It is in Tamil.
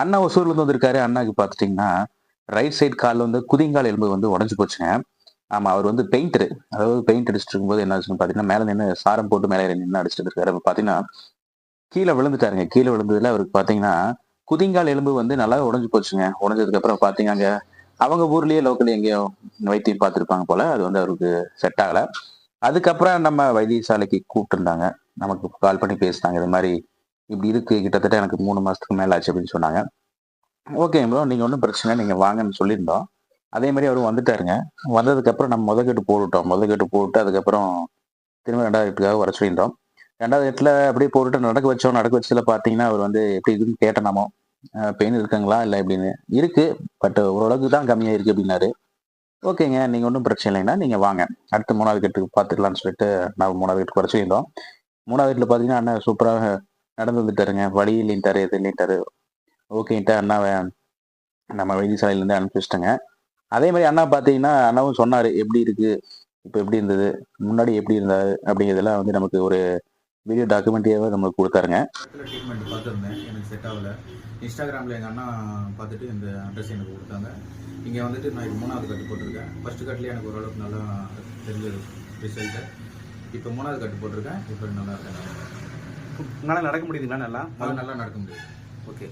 அண்ணா ஒசூர்லேருந்து வந்திருக்காரு. அண்ணாக்கு பார்த்துட்டிங்கன்னா ரைட் சைடு காலில் வந்து குதிங்கால் எலும்பு வந்து உடஞ்சி போச்சுங்க. ஆமாம் அவர் வந்து பெயிண்டர் அதாவது பெயிண்ட் அடிச்சுட்டு இருக்கும்போது என்ன ஆச்சுன்னு பார்த்தீங்கன்னா மேலே நின்று சாரம் போட்டு மேலே நின்று அடிச்சுட்டு இருக்காரு. அப்போ பார்த்தீங்கன்னா கீழே விழுந்துட்டாருங்க. கீழே விழுந்ததுல அவருக்கு பார்த்தீங்கன்னா குதிங்கால் எலும்பு வந்து நல்லா உடஞ்சி போச்சுங்க. உடஞ்சதுக்கு அப்புறம் பார்த்தீங்க அவங்க ஊர்லயே லோக்கல் எங்கேயோ வைத்தியம் பார்த்துருப்பாங்க போல. அது வந்து அவருக்கு செட் ஆகலை. அதுக்கப்புறம் நம்ம வைத்தியசாலைக்கு கூப்பிட்டுருந்தாங்க. நமக்கு கால் பண்ணி பேசினாங்க. இது மாதிரி இப்படி இருக்கு கிட்டத்தட்ட எனக்கு மூணு மாசத்துக்கு மேல ஆச்சு அப்படின்னு சொன்னாங்க. ஓகே ப்ரோ நீங்க ஒன்றும் பிரச்சனை இல்லை, நீங்க வாங்கன்னு சொல்லியிருந்தோம். அதே மாதிரி அவரும் வந்துட்டாருங்க. வந்ததுக்கப்புறம் நம்ம நம்ம முதக்கட்டு போட்டுட்டோம். முதக்கட்டு போட்டு அதுக்கப்புறம் திரும்ப ரெண்டாவது எட்டுக்காக வர சொல்லியிருந்தோம். ரெண்டாவது எட்டில் அப்படியே போட்டுட்டு நடக்க வச்சோம். நடக்க வச்சதுல பாத்தீங்கன்னா அவர் வந்து எப்படி இருக்குன்னு கேட்டனாமோ. பெயின் இருக்குங்களா இல்லை எப்படின்னு. இருக்கு பட் ஓரளவுக்கு தான் கம்மியா இருக்கு அப்படின்னாரு ஓகேங்க நீங்க ஒன்றும் பிரச்சனை இல்லைன்னா நீங்க வாங்க. அடுத்து மூணாவது கட்டுக்கு பார்த்துக்கலாம்னு சொல்லிட்டு நான் மூணாவது கட்டுக்கு வர சொல்லியிருந்தோம். மூணாவது வீட்டில் பார்த்தீங்கன்னா அண்ணன் சூப்பராக நடந்து வந்துட்டாருங்க வழி இல்லைன்ட்டாரு எது இல்லைன்ட்டாரு ஓகேன்ட்டு அண்ணாவை நம்ம வைத்தியசாலையிலேருந்து அனுப்பி வச்சிட்டேங்க. அதே மாதிரி அண்ணா பார்த்தீங்கன்னா அண்ணாவும் சொன்னார் எப்படி இருக்குது இப்போ எப்படி இருந்தது? முன்னாடி எப்படி இருந்தாரு? அப்படிங்கிறதெல்லாம் வந்து நமக்கு ஒரு வீடியோ டாக்குமெண்ட்ரியாவே நம்மளுக்கு கொடுத்தாருங்க. ட்ரீட்மெண்ட் பார்த்துருந்தேன். எனக்கு செட் ஆகல. இன்ஸ்டாகிராமில் எங்கள் அண்ணா பார்த்துட்டு இந்த அட்ரஸ் எனக்கு கொடுத்தாங்க. இங்கே வந்துட்டு நான் இப்போ மூணாவது கட்டு போட்டிருக்கேன். ஃபர்ஸ்ட் கட்டில் எனக்கு ஓரளவுக்கு நல்லா தெரிஞ்சது ரிசல்ட்டு இப்போ மூணாவது கட்டு போட்டிருக்கேன். இப்போ நல்லா இருக்கேன். உங்களால் நடக்க முடியுதுங்களா நல்லா நல்லா நடக்க முடியும் ஓகே.